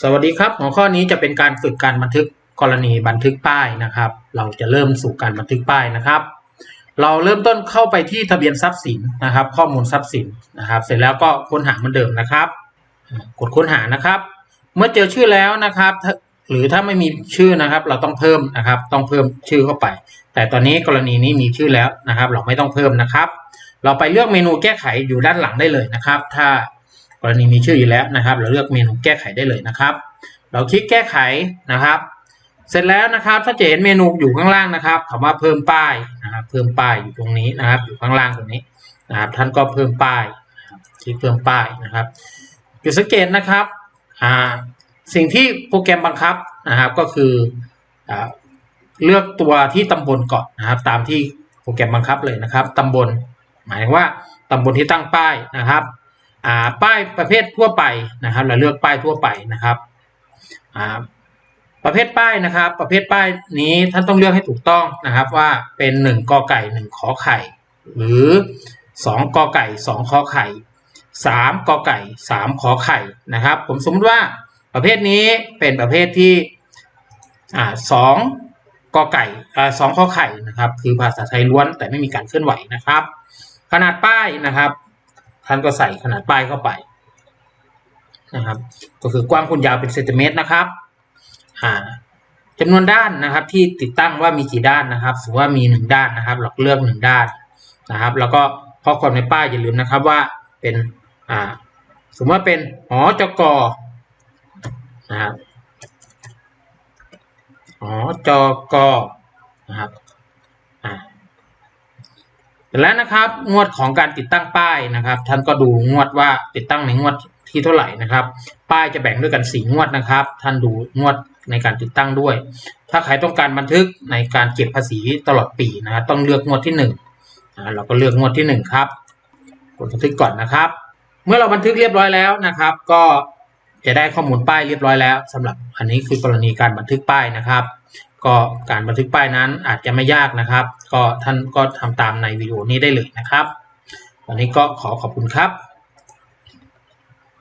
สวัสดีครับ หัวข้อนี้จะเป็นการฝึกการบันทึกกรณีบันทึกป้ายนะครับ เราจะเริ่มสู่การบันทึกป้ายนะครับ เราเริ่มต้นเข้าไปที่ทะเบียนทรัพย์สินนะครับ ข้อมูลทรัพย์สินนะครับ เสร็จแล้วก็ค้นหาเหมือนเดิมนะครับ กดค้นหานะครับ เมื่อเจอชื่อแล้วนะครับ หรือถ้าไม่มีชื่อนะครับ เราต้องเพิ่มนะครับ ต้องเพิ่มชื่อเข้าไป แต่ตอนนี้กรณีนี้มีชื่อแล้วนะครับ เราไม่ต้องเพิ่มนะครับ เราไปเลือกเมนูแก้ไขอยู่ด้านหลังได้เลยนะครับ ถ้า กรณีมีชื่ออยู่แล้วนะครับ เราเลือกเมนูแก้ไขได้เลยนะครับ เราคลิกแก้ไขนะครับ เสร็จแล้วนะครับถ้าจะเห็นเมนูอยู่ข้างล่างนะครับคำว่าเพิ่มป้ายนะครับเพิ่มป้ายอยู่ตรงนี้นะครับ อยู่ข้างล่างตรงนี้นะครับ ท่านก็เพิ่มป้ายคลิกเพิ่มป้ายนะครับจุดสังเกตนะครับอ่าสิ่งที่โปรแกรมบังคับนะครับก็คืออเลือกตัวที่ตำบลก่อนนะครับ ตามที่โปรแกรมบังคับเลยนะครับตำบล หมายว่าตำบลที่ตั้งป้ายนะครับ ป้ายประเภททั่วไปนะครับ เราเลือกป้ายทั่วไปนะครับประเภทป้ายนะครับ ประเภทป้ายนี้ท่านต้องเลือกให้ถูกต้องนะครับ ว่าเป็นหนึ่งกอไก่หนึ่งขอไข่ หรือสองกอไก่สองขอไข่สามกอไก่สามขอไข่นะครับ ผมสมมติว่าประเภทนี้เป็นประเภทที่สองกอไก่สองขอไข่นะครับ คือภาษาไทยล้วนแต่ไม่มีการเคลื่อนไหวนะครับ ขนาดป้ายนะครับ ท่านก็ใส่ขนาดป้ายเข้าไปนะครับ ก็คือกว้างคูณยาวเป็นเซนติเมตรนะครับอ่าจำนวนด้านนะครับที่ติดตั้งว่ามีกี่ด้านนะครับสมมติว่ามีหนึ่งด้านนะครับ เราเลือกหนึ่งด้านนะครับ แล้วก็ข้อความในป้ายอย่าลืมนะครับว่าเป็นอ่าสมมติว่าเป็นหอจกนะครับหอจกนะครับ แล้วนะครับ งวดของการติดตั้งป้ายนะครับ ท่านก็ดูงวดว่าติดตั้งในงวดที่เท่าไหร่นะครับ ป้ายจะแบ่งด้วยกันสี่งวดนะครับ ท่านดูงวดในการติดตั้งด้วย ถ้าใครต้องการบันทึกในการเก็บภาษีตลอดปีนะครต้องเลือกงวดที่หนึ่งเราก็เลือกงวดที่หนึ่งครับ กดบันทึกก่อนนะครับ เมื่อเราบันทึกเรียบร้อยแล้วนะครับ ก็จะได้ข้อมูลป้ายเรียบร้อยแล้วสำหรับอันนี้คือกรณีการบันทึกป้ายนะครับ ก็การบันทึกป้ายนั้นอาจจะไม่ยากนะครับ ก็ท่านก็ทำตามในวิดีโอนี้ได้เลยนะครับ วันนี้ก็ขอขอบคุณครับ